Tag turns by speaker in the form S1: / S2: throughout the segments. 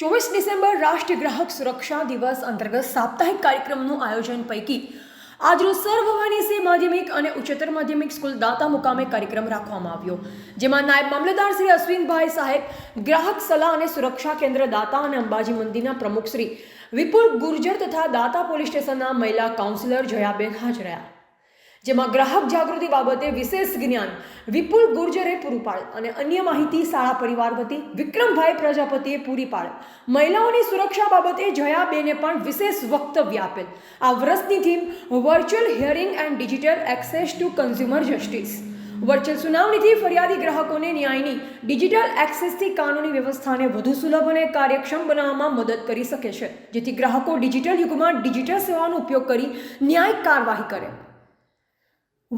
S1: ચોવીસ ડિસેમ્બર રાષ્ટ્રીય ગ્રાહક સુરક્ષા દિવસ અંતર્ગત સાપ્તાહિક કાર્યક્રમનું આયોજન પૈકી આજરોજ સર્વવાની સિંહ માધ્યમિક અને ઉચ્ચતર માધ્યમિક સ્કૂલ દાતા મુકામે કાર્યક્રમ રાખવામાં આવ્યો, જેમાં નાયબ મામલતદાર શ્રી અશ્વિનભાઈ સાહેબ, ગ્રાહક સલાહ અને સુરક્ષા કેન્દ્ર દાતા અને અંબાજી મંદિરના પ્રમુખ શ્રી વિપુલ ગુર્જર તથા દાતા પોલીસ સ્ટેશનના મહિલા કાઉન્સિલર જયાબેન હાજર રહ્યા. જેમાં ગ્રાહક જાગૃતિ બાબતે વિશેષ જ્ઞાન, વિપુલ ગુર્જરે પૂરું પાડ અને અન્ય માહિતી શાળા પરિવાર વતી વિક્રમભાઈ પ્રજાપતિએ પૂરી પાડ. મહિલાઓની સુરક્ષા બાબતે જયાબેને પણ વિશેષ વક્તવ્ય આપેલ. આ વર્ષની theme virtual hearing and digital access to consumer justice virtual સુનાવણીથી ફરિયાદી ગ્રાહકોને ન્યાયની ડિજિટલ એક્સેસથી કાનૂની વ્યવસ્થાને વધુ સુલભ અને કાર્યક્ષમ બનાવવામાં મદદ કરી શકે છે, જેથી ગ્રાહકો ડિજિટલ યુગમાં ડિજિટલ સેવાનો ઉપયોગ કરી ન્યાયિક કાર્યવાહી કરે.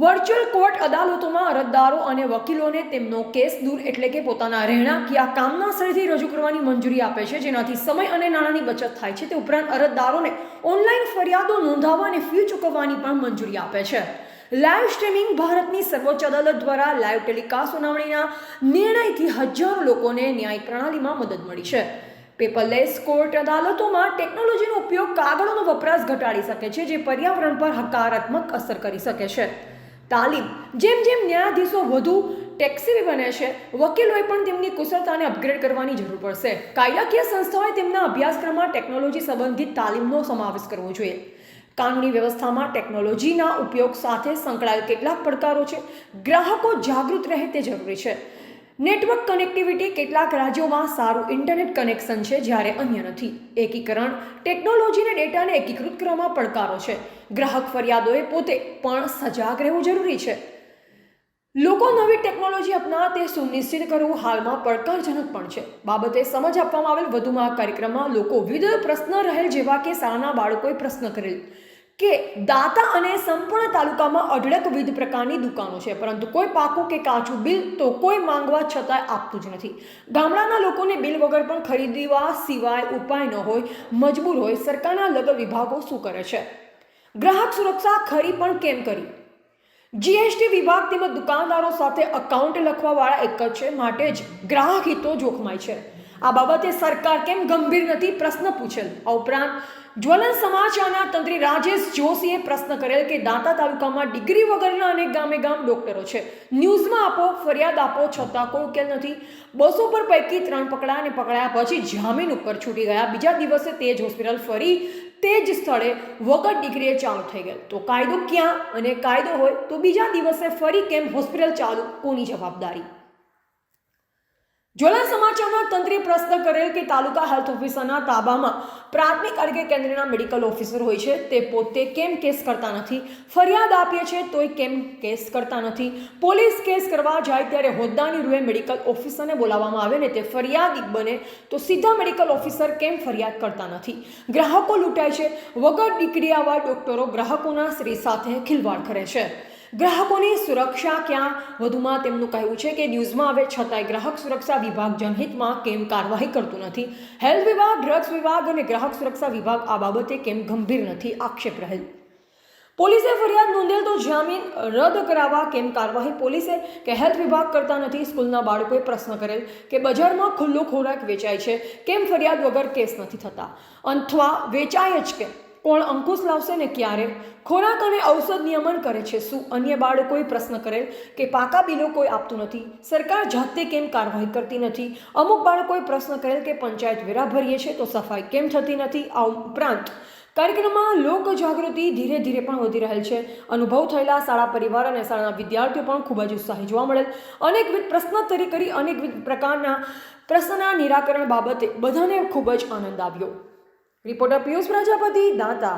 S1: વર્ચ્યુઅલ કોર્ટ અદાલતોમાં અરજદારો અને વકીલોને તેમનો કેસ દૂર એટલે કે પોતાના રહેણાંક યા કામના સ્થળેથી રજૂ કરવાની મંજૂરી આપે છે, જેનાથી સમય અને નાણાંની બચત થાય છે. તે ઉપરાંત અરજદારોને ઓનલાઈન ફરિયાદો નોંધાવવા અને ફી ચૂકવવાની પણ મંજૂરી આપે છે. લાઈવ સ્ટ્રીમિંગ ભારતની સર્વોચ્ચ અદાલત દ્વારા લાઈવ ટેલિકાસ્ટ સુનાવણીના નિર્ણયથી હજારો લોકોને ન્યાય પ્રણાલીમાં મદદ મળી છે. પેપરલેસ કોર્ટ અદાલતોમાં ટેકનોલોજીનો ઉપયોગ કાગળોનો વપરાશ ઘટાડી શકે છે, જે પર્યાવરણ પર હકારાત્મક અસર કરી શકે છે. તાલીમ. જેમ જેમ ન્યાયાધીશો વધુ ટેક્સી બને છે, વકીલોએ પણ તેમની કુશળતાને અપગ્રેડ કરવાની જરૂર પડશે. કાયદાકીય સંસ્થાઓએ તેમના અભ્યાસક્રમમાં ટેકનોલોજી સંબંધિત તાલીમનો સમાવેશ કરવો જોઈએ. કાનૂની વ્યવસ્થામાં ટેકનોલોજીના ઉપયોગ સાથે સંકળાયેલ કેટલાક પડકારો છે. ગ્રાહકો જાગૃત રહે તે જરૂરી છે. નેટવર્ક કનેક્ટિવિટી કેટલાક રાજ્યોમાં સારું ઇન્ટરનેટ કનેક્શન છે જ્યારે અન્ય નથી. એકીકરણ ટેકનોલોજી અને ડેટાને એકીકૃત કરવામાં પડકારો છે. ગ્રાહક ફરિયાદોએ પોતે પણ સજાગ રહેવું જરૂરી છે. લોકો નવી ટેકનોલોજી અપનાવે તે સુનિશ્ચિત કરવું હાલમાં પડકારજનક પણ છે. બાબતે સમજ આપવામાં આવેલ વધુમાં આ કાર્યક્રમમાં લોકો વિવિધ પ્રશ્ન રહેલ જેવા કે શાળાના બાળકોએ પ્રશ્ન કરેલ. કે દાતા અને સંપૂર્ણ તાલુકામાં અઢળક વિવિધ પ્રકારની દુકાનો છે. પરંતુ કોઈ પાકું કે કાચું બિલ તો કોઈ માંગવા છતાંય આપતું જ નથી. ગામડાના લોકોને બિલ વગર પણ ખરીદવા સિવાય ઉપાય ન હોય, મજબૂર હોય સરકારના લગ વિભાગો શું કરે છે? ગ્રાહક સુરક્ષા ખરી પણ કેમ કરી? જીએસટી વિભાગ તેમજ દુકાનદારો સાથે અકાઉન્ટ લખવાવાળા એક જ છે. માટે જ ગ્રાહક હિતો જોખમાય છે. આ બાબતે સરકાર કેમ ગંભીર નથી? પ્રશ્ન પૂછેલ. આ ઉપરાંત, જ્વલન સમાચારના તંત્રી રાજેશ જોશીએ પ્રશ્ન કરેલ કે દાંતા તાલુકામાં ડિગ્રી વગરના અનેક ગામે ગામ ડોક્ટરો છે. ન્યૂઝમાં આપો, ફરિયાદ આપો, છતાં કોઈ ઉકેલ નથી. બસો પર પૈકી ત્રણ પકડાયા અને પકડાયા પછી જામીન ઉપર છૂટી ગયા. બીજા દિવસે તે જ હોસ્પિટલ ફરી તે જ સ્થળે વગર ડિગ્રીએ ચાલુ થઈ ગયેલ. તો કાયદો ક્યાં અને કાયદો હોય? તો બીજા દિવસે ફરી કેમ હોસ્પિટલ ચાલુ? કોની જવાબદારી? જ્વલન સમાચારના તંત્રે પ્રશ્ન કરેલ કે તાલુકા હેલ્થ ઓફિસરના તાબામાં પ્રાથમિક આરોગ્ય કેન્દ્રના મેડિકલ ઓફિસર હોય છે. તે પોતે કેમ કેસ કરતા નથી? ફરિયાદ આપીએ છે તોય કેમ કેસ કરતા નથી? પોલીસ કેસ કરવા જાય ત્યારે હોદ્દાની રૂએ મેડિકલ ઓફિસરને બોલાવવામાં આવે ને તે ફરિયાદી બને તો સીધા મેડિકલ ઓફિસર કેમ ફરિયાદ કરતા નથી? ગ્રાહકો લૂંટાય છે. વગર ડિગ્રી આવા ડોક્ટરો ગ્રાહકોના શ્રી સાથે ખિલવાડ કરે છે. ગ્રાહકોની સુરક્ષા ક્યાં? વધુમાં તેમનું કહેવું છે કે ન્યૂઝમાં આવે છતાંય ગ્રાહક સુરક્ષા વિભાગ જનહિતમાં કેમ કાર્યવાહી કરતું નથી? હેલ્થ વિભાગ, ડ્રગ્સ વિભાગ અને ગ્રાહક સુરક્ષા વિભાગ આ બાબતે કેમ ગંભીર નથી? આક્ષેપ રહેલ. પોલીસે ફરિયાદ નોંધેલ તો જામીન રદ કરાવવા કેમ કાર્યવાહી? પોલીસે કે હેલ્થ વિભાગ કરતા નથી? સ્કૂલના બાળકોએ પ્રશ્ન કરેલ કે બજારમાં ખુલ્લો ખોરાક વેચાય છે. કેમ ફરિયાદ વગર કેસ નથી થતા? અથવા વેચાય જ કે કોણ અંકુશ લાવશે ને ક્યારે? ખોરાક અને ઔષધ નિયમન કરે છે. શું અન્ય બાળકોએ પ્રશ્ન કરેલ કે પાકા બિલો કોઈ આપતું નથી? સરકાર જાતે કેમ કાર્યવાહી કરતી નથી? અમુક બાળકોએ પ્રશ્ન કરેલ કે પંચાયત વેરા ભરીએ છે તો સફાઈ કેમ થતી નથી? આ ઉપરાંત કાર્યક્રમમાં લોક જાગૃતિ ધીરે ધીરે પણ વધી રહેલ છે. અનુભવ થયેલા શાળા પરિવાર અને શાળાના વિદ્યાર્થીઓ પણ ખૂબ જ ઉત્સાહી જોવા મળેલ. અનેકવિધ પ્રશ્નોત્તરી કરી અનેકવિધ પ્રકારના પ્રશ્નના નિરાકરણ બાબતે બધાને ખૂબ જ આનંદ આવ્યો. રિપોર્ટર પિયુષ પ્રજાપતિ દાંતા.